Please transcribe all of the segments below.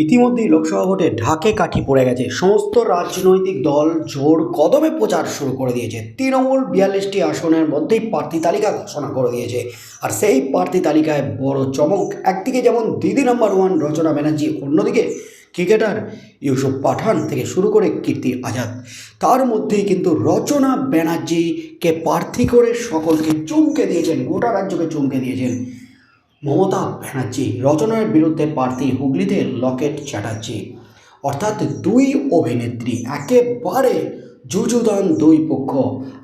ইতিমধ্যেই লোকসভা ভোটে ঢাকে কাঠি পড়ে গেছে। সমস্ত রাজনৈতিক দল জোর কদমে প্রচার শুরু করে দিয়েছে। তৃণমূল বিয়াল্লিশটি আসনের মধ্যেই প্রার্থী তালিকা ঘোষণা করে দিয়েছে। আর সেই প্রার্থী তালিকায় বড় চমক। একদিকে যেমন দিদি নাম্বার ওয়ান রচনা ব্যানার্জি, অন্যদিকে ক্রিকেটার ইউসুফ পাঠান থেকে শুরু করে কীর্তি আজাদ। তার মধ্যেই কিন্তু রচনা ব্যানার্জিকে প্রার্থী করে সকলকে চমকে দিয়েছেন, গোটা রাজ্যকে চমকে দিয়েছেন। মমতা ব্যানার্জি রচনার বিরুদ্ধে প্রার্থী হুগলিতে লকেট চ্যাটার্জি। অর্থাৎ দুই অভিনেত্রী একেবারে যুযুদান দুই পক্ষ।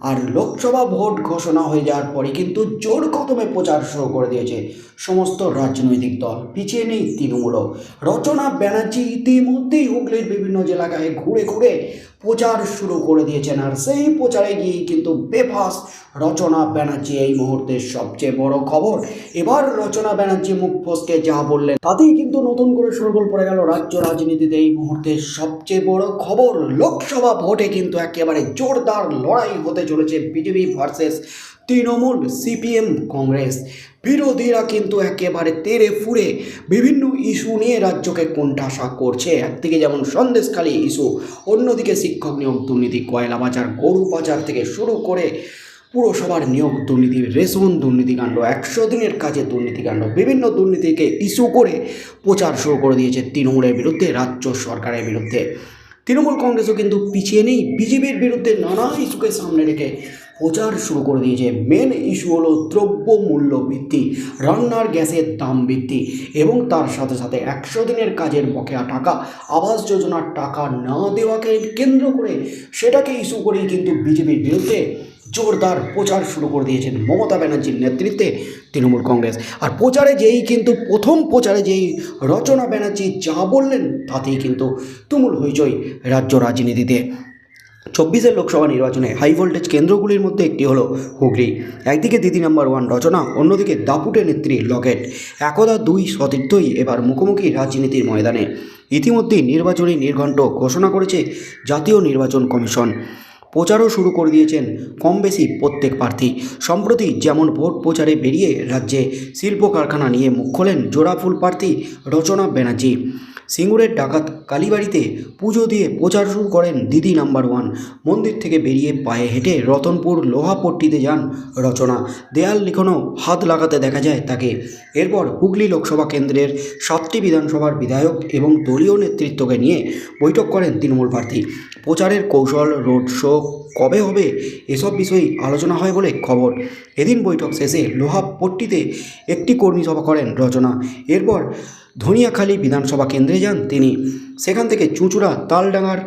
আর লোকসভা ভোট ঘোষণা হয়ে যাওয়ার পরে কিন্তু জোর কদমে প্রচার শুরু করে দিয়েছে সমস্ত রাজনৈতিক দল। পিছিয়ে নেই তৃণমূলও। রচনা ব্যানার্জি ইতিমধ্যেই হুগলির বিভিন্ন এলাকায় ঘুরে ঘুরে প্রচার শুরু করে দিয়েছেন। আর সেই প্রচারে গিয়েই কিন্তু বেফাস রচনা ব্যানার্জি এই মুহূর্তের সবচেয়ে বড় খবর। এবার রচনা ব্যানার্জি মুখ ফসকে যা বললেন, তাতেই কিন্তু নতুন করে সরগোল পড়ে গেল রাজ্য রাজনীতিতে এই মুহূর্তের সবচেয়ে বড় খবর। লোকসভা ভোটে কিন্তু একেবারে জোরদার লড়াই হতে চলেছে BJP versus Trinamool CPM Congress. বিরোধীরা কিন্তু একেবারে তেরে ফুরে বিভিন্ন ইস্যু নিয়ে রাজ্যকে কোণঠাসা করছে। একদিকে যেমন সন্দেশখালী ইস্যু, অন্যদিকে শিক্ষক নিয়োগ দুর্নীতি কয়লা পাচার গরু পাচার থেকে শুরু করে পুরসভার নিয়োগ দুর্নীতি, রেশন দুর্নীতিকাণ্ড একশো দিনের কাজে দুর্নীতিকাণ্ড বিভিন্ন দুর্নীতিকে ইস্যু করে প্রচার শুরু করে দিয়েছে তৃণমূলের বিরুদ্ধে, রাজ্য সরকারের বিরুদ্ধে। তৃণমূল কংগ্রেসও কিন্তু পিছিয়ে নেই। বিজেপির বিরুদ্ধে নানা ইস্যুকে সামনে রেখে প্রচার শুরু করে দিয়েছে। মেন ইস্যু হলো দ্রব্য মূল্য বৃদ্ধি, রান্নার গ্যাসের দাম বৃদ্ধি এবং তার সাথে সাথে একশো দিনের কাজের বকেয়া টাকা, আবাস যোজনার টাকা না দেওয়াকে কেন্দ্র করে সেটাকে ইস্যু করেই কিন্তু বিজেপির বিরুদ্ধে জোরদার প্রচার শুরু করে দিয়েছেন মমতা ব্যানার্জির নেতৃত্বে তৃণমূল কংগ্রেস। আর প্রচারে যেই কিন্তু, প্রথম প্রচারে যেই রচনা ব্যানার্জি যা বললেন, তাতেই কিন্তু তুমুল হইচই রাজ্য রাজনীতিতে। চব্বিশের লোকসভা নির্বাচনে হাই ভোল্টেজ কেন্দ্রগুলির মধ্যে একটি হলো হুগলি। একদিকে দিদি নাম্বার ওয়ান রচনা, অন্যদিকে দাপুটে নেত্রী লকেট। একদা দুই সতীর্থই এবার মুখোমুখি রাজনীতির ময়দানে। ইতিমধ্যেই নির্বাচনী নির্ঘণ্ট ঘোষণা করেছে জাতীয় নির্বাচন কমিশন। প্রচারও শুরু করে দিয়েছেন কম বেশি প্রত্যেক প্রার্থী। সম্প্রতি যেমন ভোট প্রচারে বেরিয়ে রাজ্যে শিল্প কারখানা নিয়ে মুখ খোলেন জোড়াফুল প্রার্থী রচনা ব্যানার্জি। সিঙ্গুরের ডাকাত কালীবাড়িতে পুজো দিয়ে প্রচার শুরু করেন দিদি নাম্বার ওয়ান। মন্দির থেকে বেরিয়ে পায়ে হেঁটে রতনপুর লোহাপট্টিতে যান রচনা। দেয়াল লিখনও হাত লাগাতে দেখা যায় তাকে। এরপর হুগলি লোকসভা কেন্দ্রের সাতটি বিধানসভার বিধায়ক এবং দলীয় নেতৃত্বকে নিয়ে বৈঠক করেন তৃণমূল প্রার্থী। প্রচারের কৌশল, রোড শো কবে হবে? এসব বিষয়ে আলোচনা হয় বলে খবর। এদিন বৈঠক শেষে লোহাপট্টিতে একটি কর্মী সভা করেন রচনা। এরপর ধনিয়াখালী বিধানসভা কেন্দ্রে যান তিনি। সেখান থেকে চুঁচুড়া, তালডাঙ্গার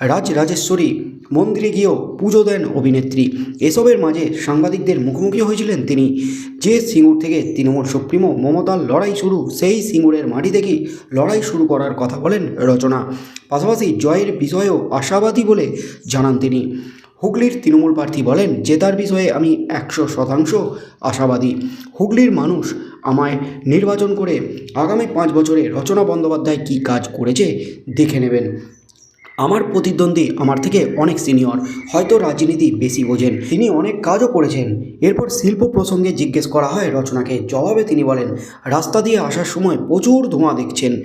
রাজ রাজেশ্বরী মন্দিরে গিয়েও পুজো দেন অভিনেত্রী। এসবের মাঝে সাংবাদিকদের মুখোমুখি হয়েছিলেন তিনি। যে সিঙ্গুর থেকে তৃণমূল সুপ্রিমো মমতার লড়াই শুরু, সেই সিঙ্গুরের মাটি থেকেই লড়াই শুরু করার কথা বলেন রচনা। পাশাপাশি জয়ের বিষয়েও আশাবাদী বলে জানান তিনি। হুগলির তৃণমূল প্রার্থী বলেন জেতার বিষয়ে আমি একশো শতাংশ আশাবাদী। হুগলির মানুষ আমায় নির্বাচন করে আগামী পাঁচ বছরে রচনা বন্দ্যোপাধ্যায় কী কাজ করেছে দেখে নেবেন। আমার প্রতিদ্বন্দ্বী আমার থেকে অনেক সিনিয়র, হয়তো রাজনীতি বেশি বোঝেন। তিনি অনেক কাজও করেছেন। এরপর শিল্প প্রসঙ্গে জিজ্ঞেস করা হয় রচনাকে। জবাবে তিনি বলেন, রাস্তা দিয়ে আসার সময় প্রচুর ধোঁয়া দেখছেন।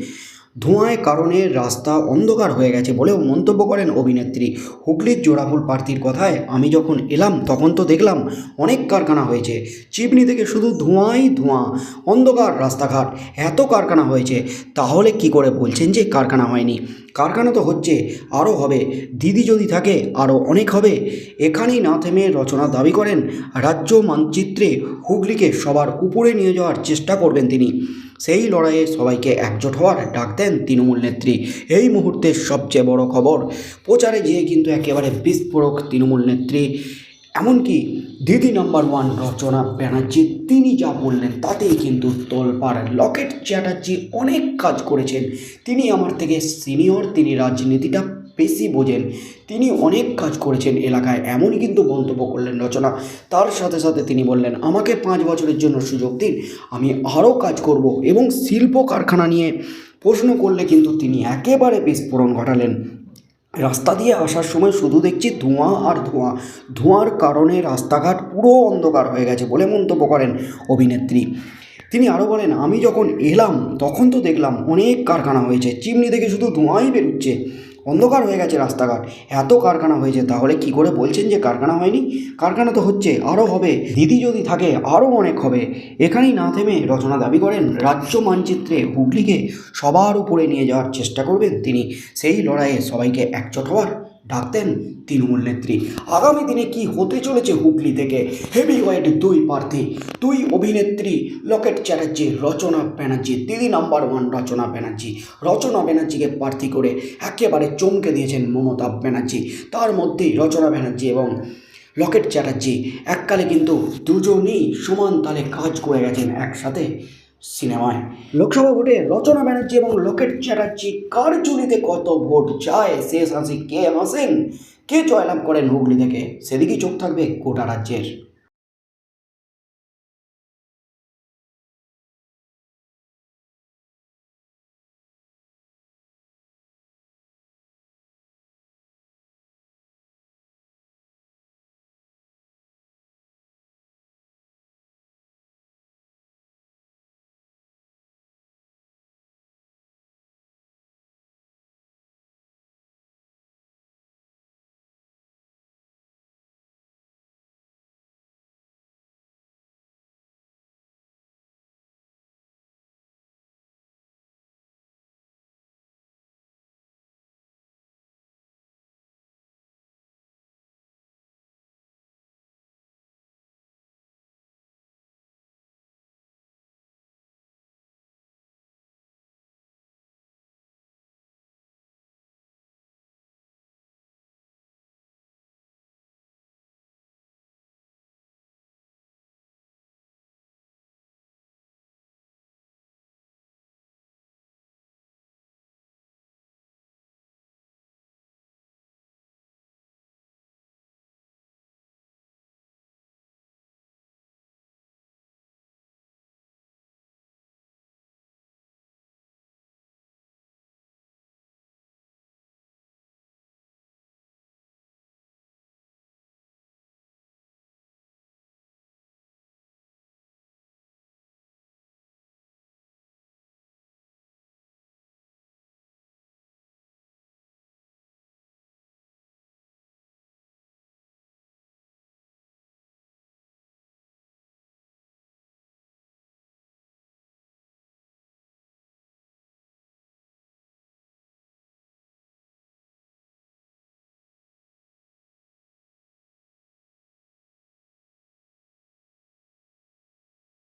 ধোঁয়ায় কারণে রাস্তা অন্ধকার হয়ে গেছে বলেও মন্তব্য করেন অভিনেত্রী। হুগলির জোড়াফুল প্রার্থীর কথায়, আমি যখন এলাম, তখন তো দেখলাম অনেক কারখানা হয়েছে। চিপনি থেকে শুধু ধোঁয়াই ধোঁয়া, অন্ধকার রাস্তাঘাট, এত কারখানা হয়েছে। তাহলে কি করে বলছেন যে কারখানা হয়নি? কারখানা তো হচ্ছে আরও হবে। দিদি যদি থাকে আরও অনেক হবে। এখানেই না থেমে রচনা দাবি করেন রাজ্য মানচিত্রে হুগলিকে সবার উপরে নিয়ে যাওয়ার চেষ্টা করবেন তিনি। সেই লড়াইয়ে সবাইকে একজোট হওয়ার ডাক দেন তৃণমূল নেত্রী। এই মুহূর্তের সবচেয়ে বড় খবর, প্রচারে গিয়ে কিন্তু একেবারে বিস্ফোরক তৃণমূল নেত্রী। এমনকি দিদি নাম্বার ওয়ান রচনা ব্যানার্জি, তিনি যা বললেন তাতেই কিন্তু তোলপাড়। লকেট চ্যাটার্জি অনেক কাজ করেছেন। তিনি আমার থেকে সিনিয়র তিনি রাজনীতিটা বেশি বোঝেন। তিনি অনেক কাজ করেছেন এলাকায়, এমনই কিন্তু মন্তব্য করলেন রচনা। তার সাথে সাথে তিনি বললেন, আমাকে পাঁচ বছরের জন্য সুযোগ দিন, আমি আরও কাজ করব এবং শিল্প কারখানা নিয়ে প্রশ্ন করলে কিন্তু তিনি একেবারে বিস্ফোরণ ঘটালেন। রাস্তা দিয়ে আসার সময় শুধু দেখছি ধোঁয়া আর ধোঁয়া। ধোঁয়ার কারণে রাস্তাঘাট পুরো অন্ধকার হয়ে গেছে বলে মন্তব্য করেন অভিনেত্রী। তিনি আরও বলেন, আমি যখন এলাম, তখন তো দেখলাম অনেক কারখানা হয়েছে। চিমনি থেকে শুধু ধোঁয়াই বেরোচ্ছে। অন্ধকার হয়ে গেছে রাস্তাঘাট। এত কারখানা হয়েছে, তাহলে কি করে বলছেন যে কারখানা হয়নি? কারখানা তো হচ্ছে আরও হবে, দিদি যদি থাকে আরও অনেক হবে। এখানেই না থেমে রচনা দাবি করেন রাজ্য মানচিত্রে হুগলিকে সবার উপরে নিয়ে যাওয়ার চেষ্টা করবেন তিনি। সেই লড়াইয়ে সবাইকে একজোট হওয়ার ডাকতেন তৃণমূল নেত্রী। আগামী দিনে কি হতে চলেছে হুগলি থেকে? হেভি ওয়েট দুই প্রার্থী, দুই অভিনেত্রী, লকেট চ্যাটার্জি, রচনা ব্যানার্জি, দিদি নাম্বার ওয়ান রচনা ব্যানার্জি। রচনা ব্যানার্জিকে প্রার্থী করে একেবারে চমকে দিয়েছেন মমতা ব্যানার্জি। তার মধ্যেই রচনা ব্যানার্জি এবং লকেট চ্যাটার্জি এককালে কিন্তু দুজনেই সমান তালে কাজ করে গেছেন একসাথে। সিনেমায়। লোকসভা ভোটে রচনা ব্যানার্জি এবং লোকেট চ্যাটার্জি কার ঝুলিতে কত ভোট যায় শেষ হাসি কে হাসেন কে জয়লাভ করেন হুগলি থেকে? সেদিকেই চোখ থাকবে গোটা রাজ্যের।